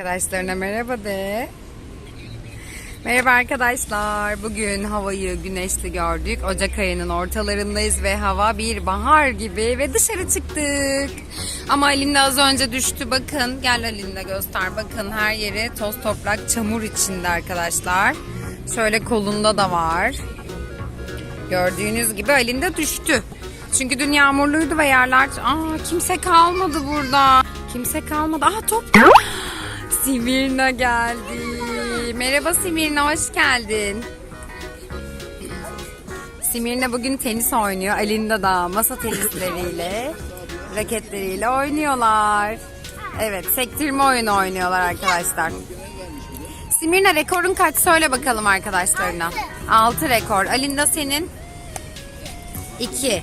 Arkadaşlarına merhaba de. Merhaba arkadaşlar. Bugün havayı güneşli gördük. Ocak ayının ortalarındayız ve hava bir bahar gibi ve dışarı çıktık. Ama Alinda az önce düştü. Bakın gel Alinda göster. Bakın her yeri toz toprak çamur içinde arkadaşlar. Şöyle kolunda da var. Gördüğünüz gibi Alinda düştü. Çünkü dün yağmurluydu ve yerler... Aa kimse kalmadı burada. Kimse kalmadı. Aa top. Simirna geldi. Merhaba Simirna hoş geldin. Simirna bugün tenis oynuyor. Alinda da masa tenisleriyle, raketleriyle oynuyorlar. Evet, sektirme oyunu oynuyorlar arkadaşlar. Simirna rekorun kaç söyle bakalım arkadaşlarına. 6 rekor. Alinda senin? 2.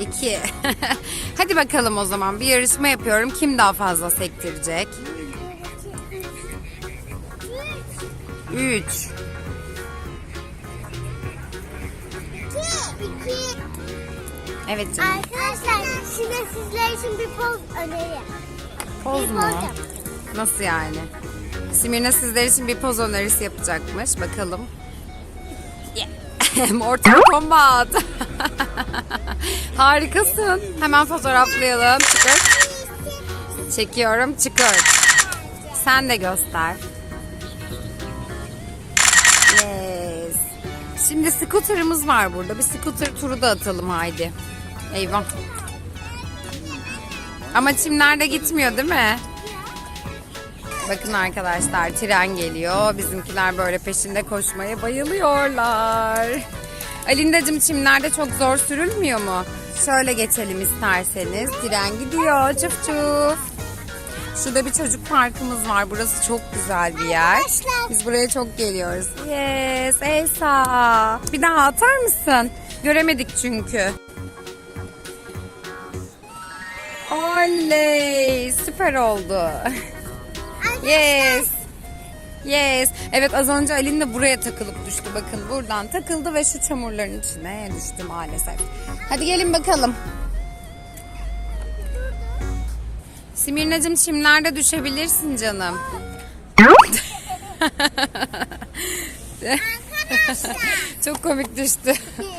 2. Hadi bakalım o zaman bir yarışma yapıyorum. Kim daha fazla sektirecek? 3. Evet canım. Arkadaşlar şimdi sizler için bir poz öneri. Poz mu? Nasıl yani? Simirna sizler için bir poz önerisi yapacakmış. Bakalım. Yeah. Mortal Kombat. Harikasın. Hemen fotoğraflayalım. Çıkır. Çekiyorum. Çıkır. Sen de göster. Şimdi scooter'ımız var burada. Bir scooter turu da atalım haydi. Eyvah. Ama çimlerde gitmiyor değil mi? Bakın arkadaşlar tren geliyor. Bizimkiler böyle peşinde koşmaya bayılıyorlar. Alindacığım çimlerde çok zor sürülmüyor mu? Şöyle geçelim isterseniz. Tren gidiyor. Çuf çuf. Şurada bir çocuk parkımız var. Burası çok güzel bir yer. Arkadaşlar. Biz buraya çok geliyoruz. Yes Elsa. Bir daha atar mısın? Göremedik çünkü. Oley! Süper oldu. Yes. Yes. Evet az önce Alin de buraya takılıp düştü. Bakın buradan takıldı ve şu çamurların içine düştü maalesef. Hadi gelin bakalım. Simirnacığım çimlerde düşebilirsin canım. Çok komik düştü.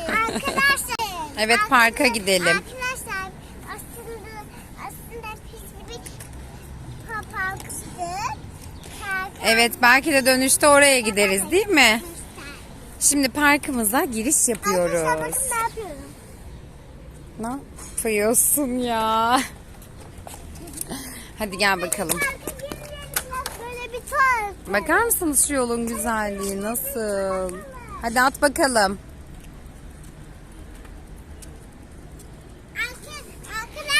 Arkadaşlar. Evet parka gidelim. Arkadaşlar aslında aslında parktı. Evet belki de dönüşte oraya gideriz değil mi? Şimdi parkımıza giriş Arkadaşlar yapıyoruz. bakın ne yapıyorum. Ne yapıyorsun ya? Hadi gel bakalım. Bakar mısınız şu yolun güzelliği nasıl? Hadi at bakalım.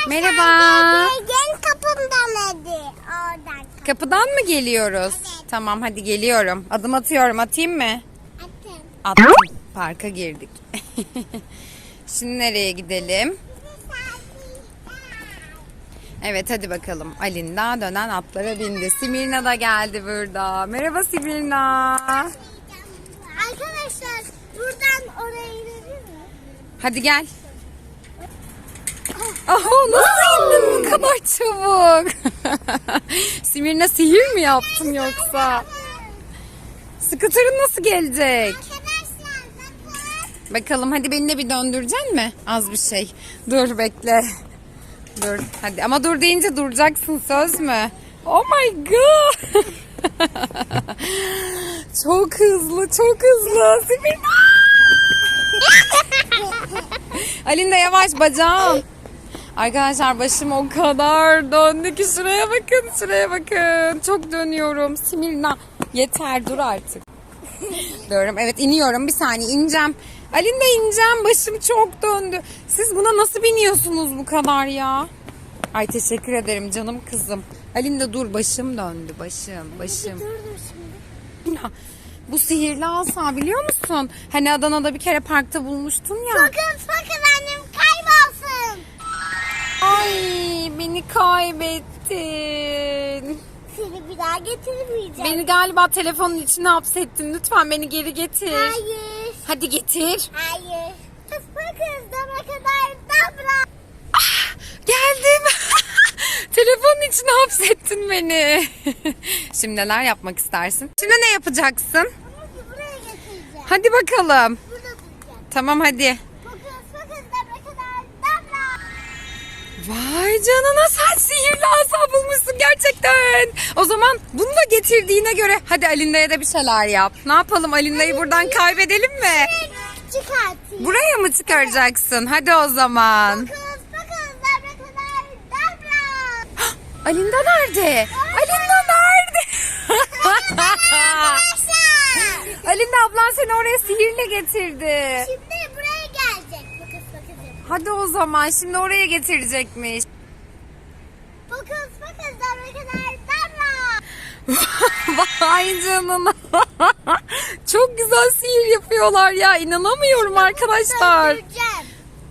Merhaba. gel- kapımdan hadi. Oradan. Kapıdan mı geliyoruz? Tamam hadi geliyorum. Adım atıyorum atayım mı? Atın. Attım. Parka girdik. Şimdi nereye gidelim? Evet hadi bakalım. Alinda dönen atlara bindi. Simirna da geldi burada. Merhaba Simirna. Arkadaşlar buradan oraya inebilir mi? Hadi gel. Aha nasıl indin bu kadar çabuk? Simirna sihir mi yaptın yoksa? Scooter'ın nasıl gelecek? Bakalım hadi beni de bir döndüreceksin mi? Az bir şey. Dur bekle. Dur hadi ama dur deyince duracaksın söz mü? Oh my god. çok hızlı çok hızlı. Simirna. Alinda yavaş bacağım. Arkadaşlar başım o kadar döndü ki şuraya bakın şuraya bakın. Çok dönüyorum. Simirna yeter dur artık. Diyorum evet iniyorum bir saniye ineceğim. Alinda ineceğim başım çok döndü. Siz buna nasıl biniyorsunuz bu kadar ya? Ay teşekkür ederim canım kızım. Alinda dur başım döndü başım başım. Ya, bu sihirli asa biliyor musun? Hani Adana'da bir kere parkta bulmuştun ya. Bakın bakın annem kaybolsun. Ay beni kaybettin. Seni bir daha getirmeyeceğim. Beni galiba telefonun içine hapsettin. Lütfen beni geri getir. Hayır. Hadi getir. Hayır. Bakın dama kadar dabra. Geldim. Telefonun içine hapsettin beni. Şimdi neler yapmak istersin? Şimdi ne yapacaksın? Hadi bakalım. Tamam hadi. Vay canına sen sihirli asa bulmuşsun gerçekten. O zaman bunu da getirdiğine göre hadi Alinda'ya da bir şeyler yap. Ne yapalım Alinda'yı buradan kaybedelim mi? Çıkartayım. Buraya mı çıkaracaksın? Hadi o zaman. Fokus fokus dabra kadar dabra. Alinda nerede? Alinda nerede? Alinda ablan seni oraya sihirle getirdi. Şimdi buraya gelecek. Fokus fokus. Hadi o zaman şimdi oraya getirecekmiş. Fokus dabra kadar. Vay canına. Çok güzel sihir yapıyorlar ya. İnanamıyorum arkadaşlar.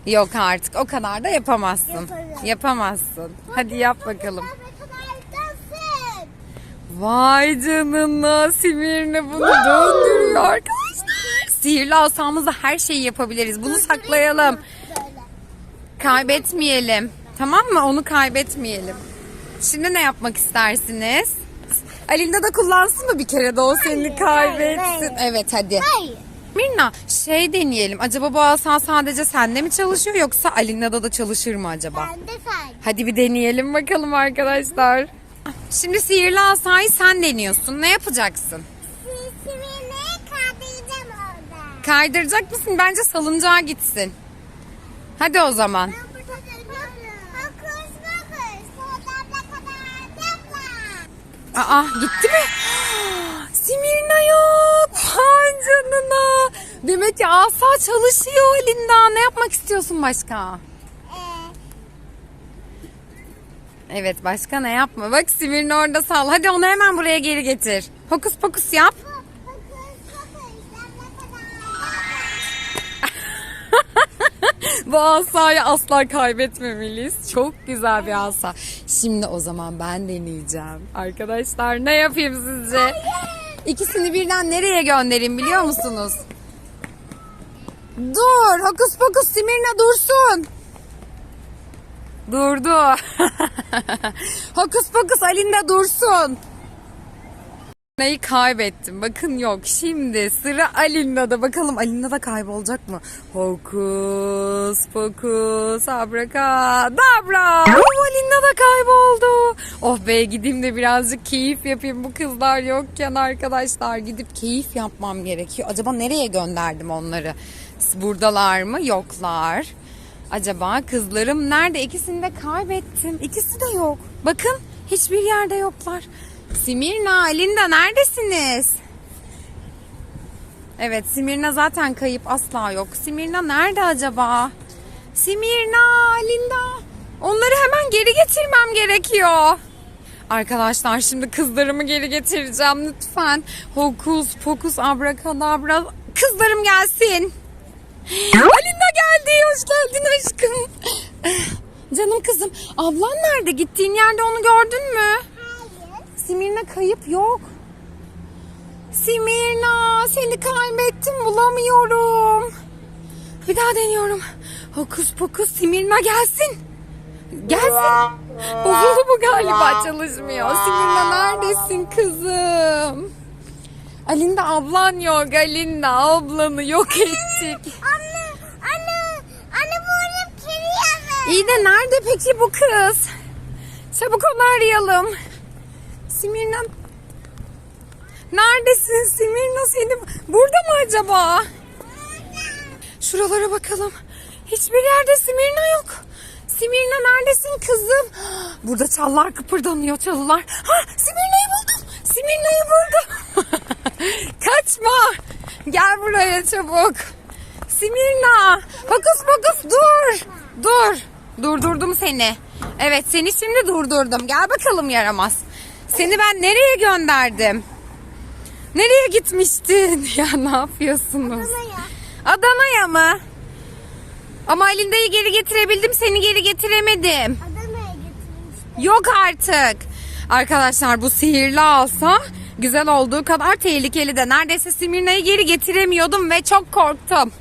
Yok artık o kadar da yapamazsın. Yaparım. Yapamazsın. Hadi yap bakalım. Vay canına Simirne bunu döndürüyor arkadaşlar. Sihirli asamızla her şeyi yapabiliriz. Bunu saklayalım. Kaybetmeyelim. Tamam mı? Onu kaybetmeyelim. Şimdi ne yapmak istersiniz? Alinda da kullansın mı bir kere de o seni kaybetsin. Evet hadi. Hayır. Mirna şey deneyelim. Acaba bu asa sadece sende mi çalışıyor yoksa Alinda'da da çalışır mı acaba? Ben de say. Hadi bir deneyelim bakalım arkadaşlar. Şimdi sihirli asayı sen deniyorsun. Ne yapacaksın? Sesimi kaldıracağım orada. Kaydıracak mısın? Bence salıncağa gitsin. Hadi o zaman. Ben burada dönüyorum. Kadar. Aa gitti mi? Simirna yok. Vay canına. Demek ki asa çalışıyor Linda. Ne yapmak istiyorsun başka? Evet başka ne yapma. Bak Simirna orada sal. Hadi onu hemen buraya geri getir. Hokus pokus yap. Bu asayı asla kaybetmemeliyiz. Çok güzel bir asa. Şimdi o zaman ben deneyeceğim. Arkadaşlar ne yapayım sizce? İkisini birden nereye göndereyim biliyor musunuz? Dur hokus pokus Simirna dursun. Durdu. hokus pokus Alinda dursun. Neyi kaybettim. Bakın yok. Şimdi sıra Alinda'da. Bakalım Alinda da kaybolacak mı? Hokus pokus abrakadabra. Oh, Alinda da kayboldu. Oh be gideyim de birazcık keyif yapayım. Bu kızlar yokken arkadaşlar gidip keyif yapmam gerekiyor. Acaba nereye gönderdim onları? Buradalar mı? Yoklar. Acaba kızlarım nerede? İkisini de kaybettim. İkisi de yok. Bakın hiçbir yerde yoklar. Simirna, Linda neredesiniz? Evet Simirna zaten kayıp asla yok. Simirna nerede acaba? Simirna, Linda. Onları hemen geri getirmem gerekiyor. Arkadaşlar şimdi kızlarımı geri getireceğim lütfen. Hokus pokus abrakadabra. Kızlarım gelsin. Alinda geldi. Hoş geldin aşkım. Canım kızım. Ablan nerede? Gittiğin yerde onu gördün mü? Hayır. Simirna kayıp yok. Simirna seni kaybettim bulamıyorum. Bir daha deniyorum. Hokus pokus Simirna gelsin. Gelsin. Bozuldu bu galiba çalışmıyor. Simirna neredesin kızım? Alinda ablan yok Alinda ablanı yok ettik. İyi de nerede peki bu kız? Çabuk onu arayalım. Simirna Neredesin Simirna seni burada mı acaba? Şuralara bakalım. Hiçbir yerde Simirna yok. Simirna neredesin kızım? Burada çallar kıpırdanıyor çalılar. Ha Simirna'yı buldum. Simirna'yı buldum. Kaçma. Gel buraya çabuk. Simirna. Fokus fokus dur. Dur. Durdurdum seni. Evet seni şimdi durdurdum. Gel bakalım yaramaz. Seni ben nereye gönderdim? Nereye gitmiştin? Ya ne yapıyorsunuz? Adana'ya. Adana'ya mı? Ama Alinda'yı geri getirebildim seni geri getiremedim. Adana'ya getirmiştim. Yok artık. Arkadaşlar bu sihirli alsa güzel olduğu kadar tehlikeli de. Neredeyse Simirna'yı geri getiremiyordum ve çok korktum.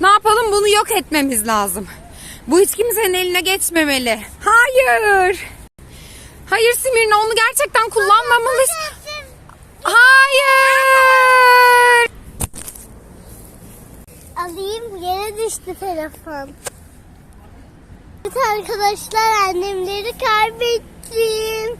Ne yapalım bunu yok etmemiz lazım. Bu hiç kimsenin eline geçmemeli. Hayır. Hayır Simirna onu gerçekten kullanmamalıyız. Hayır. Alayım yere düştü telefon. Evet arkadaşlar annemleri kaybettim.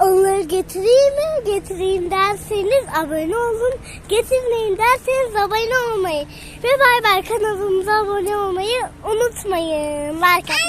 Onları getireyim mi? Getireyim derseniz abone olun. Getirmeyin derseniz abone olmayı. Ve bay bay kanalımıza abone olmayı unutmayın. Like.